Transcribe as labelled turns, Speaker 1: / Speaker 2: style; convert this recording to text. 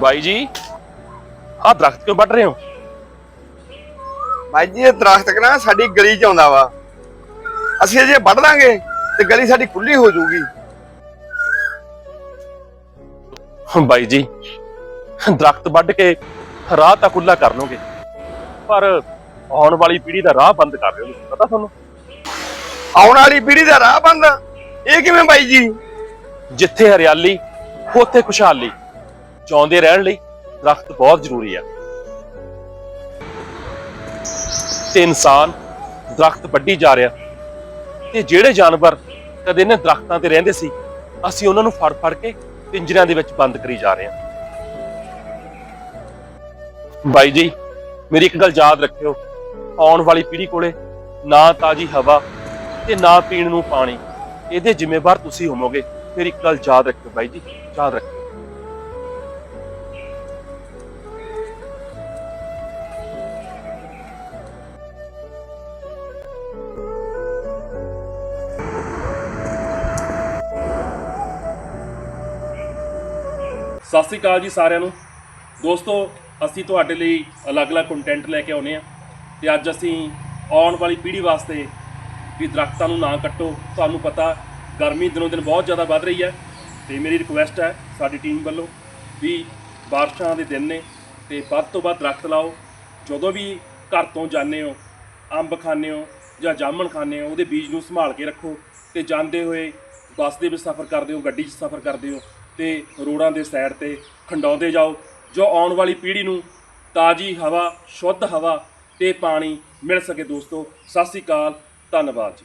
Speaker 1: ਬਾਈ ਜੀ ਆਹ ਦਰਖਤ ਕਿਉਂ ਵੱਢ ਰਹੇ ਹੋ?
Speaker 2: ਭਾਈ ਜੀ ਇਹ ਦਰਖਤ ਨਾ ਸਾਡੀ ਗਲੀ ਚ ਆਉਂਦਾ ਵਾ। ਅਸੀਂ ਜੇ ਵੱਢ ਲਾਂਗੇ ਤੇ ਗਲੀ ਸਾਡੀ ਖੁੱਲੀ ਹੋ ਜਾਊਗੀ।
Speaker 1: ਬਾਈ ਜੀ ਦਰਖਤ ਵੱਢ ਕੇ ਰਾਹ ਤਾਂ ਖੁੱਲਾ ਕਰ ਲੋਗੇ ਪਰ ਆਉਣ ਵਾਲੀ ਪੀੜ੍ਹੀ ਦਾ ਰਾਹ ਬੰਦ ਕਰ ਰਹੇ ਹੋ ਪਤਾ ਤੁਹਾਨੂੰ?
Speaker 2: ਆਉਣ ਵਾਲੀ ਪੀੜ੍ਹੀ ਦਾ ਰਾਹ ਬੰਦ? ਇਹ ਕਿਵੇਂ ਬਾਈ ਜੀ?
Speaker 1: ਜਿੱਥੇ ਹਰਿਆਲੀ ਉੱਥੇ ਖੁਸ਼ਹਾਲੀ। ਚਾਹੁੰਦੇ ਰਹਿਣ ਲਈ ਦਰਖਤ ਬਹੁਤ ਜ਼ਰੂਰੀ ਆ। ਤੇ ਇਨਸਾਨ ਦਰਖਤ ਵੱਢੀ ਜਾ ਰਿਹਾ। ਤੇ ਜਿਹੜੇ ਜਾਨਵਰ ਕਦੇ ਇਹਨਾਂ ਦਰਖਤਾਂ ਤੇ ਰਹਿੰਦੇ ਸੀ, ਅਸੀਂ ਉਹਨਾਂ ਨੂੰ ਫੜ ਫੜ ਕੇ ਪਿੰਜਰਿਆਂ ਦੇ ਵਿੱਚ ਬੰਦ ਕਰੀ ਜਾ ਰਹੇ ਹਾਂ। ਬਾਈ ਜੀ, ਮੇਰੀ ਇੱਕ ਗੱਲ ਯਾਦ ਰੱਖਿਓ। ਆਉਣ ਵਾਲੀ ਪੀੜ੍ਹੀ ਕੋਲੇ ਨਾ ਤਾਜੀ ਹਵਾ ਤੇ ਨਾ ਪੀਣ ਨੂੰ ਪਾਣੀ, ਇਹਦੇ ਜ਼ਿੰਮੇਵਾਰ ਤੁਸੀਂ ਹੋਵੋਗੇ। ਮੇਰੀ ਇੱਕ ਗੱਲ ਯਾਦ ਰੱਖਿਓ ਬਾਈ ਜੀ, ਯਾਦ ਰੱਖਿਓ। ਸਤਿ ਸ੍ਰੀ ਅਕਾਲ ਜੀ ਸਾਰਿਆਂ ਨੂੰ। ਦੋਸਤੋ, ਅਸੀਂ ਤੁਹਾਡੇ ਲਈ ਅਲੱਗ-ਅਲੱਗ ਕੰਟੈਂਟ ਲੈ ਕੇ ਆਉਨੇ ਆ ਤੇ ਅੱਜ ਅਸੀਂ ਆਉਣ ਵਾਲੀ ਪੀੜ੍ਹੀ ਵਾਸਤੇ ਵੀ ਦਰਖਤਾਂ ਨੂੰ ਨਾ ਕੱਟੋ। ਤੁਹਾਨੂੰ ਪਤਾ, ਗਰਮੀ ਦਿਨੋਂ ਦਿਨ ਬਹੁਤ ਜ਼ਿਆਦਾ ਵੱਧ ਰਹੀ ਹੈ ਤੇ ਮੇਰੀ ਰਿਕੁਐਸਟ ਹੈ ਸਾਡੀ ਟੀਮ ਵੱਲੋਂ ਵੀ ਬਾਰਿਸ਼ਾਂ ਦੇ ਦਿਨ ਨੇ ਤੇ ਵੱਧ ਤੋਂ ਵੱਧ ਦਰਖਤ ਲਾਓ। ਜਦੋਂ ਵੀ ਘਰ ਤੋਂ ਜਾਂਦੇ ਹੋ, ਅੰਬ ਖਾਂਦੇ ਹੋ ਜਾਂ ਜਾਮਣ ਖਾਂਦੇ ਹੋ, ਉਹਦੇ ਬੀਜ ਨੂੰ ਸੰਭਾਲ ਕੇ ਰੱਖੋ ਤੇ ਜਾਂਦੇ ਹੋਏ ਬੱਸ ਦੇ ਵਿੱਚ ਸਫ਼ਰ ਕਰਦੇ ਹੋ, ਗੱਡੀ 'ਚ ਸਫ਼ਰ ਕਰਦੇ ਹੋ ਤੇ ਰੋਡਾਂ ਦੇ ਸਾਈਡ ਤੇ ਖੰਡਾਉਂਦੇ ਜਾਓ। ਜੋ ਆਉਣ ਵਾਲੀ ਪੀੜ੍ਹੀ ਨੂੰ ਤਾਜ਼ੀ ਹਵਾ, ਸ਼ੁੱਧ ਹਵਾ ਤੇ ਪਾਣੀ ਮਿਲ ਸਕੇ ਦੋਸਤੋ, ਸਤਿ ਸ੍ਰੀ ਅਕਾਲ, ਧੰਨਵਾਦ ਜੀ।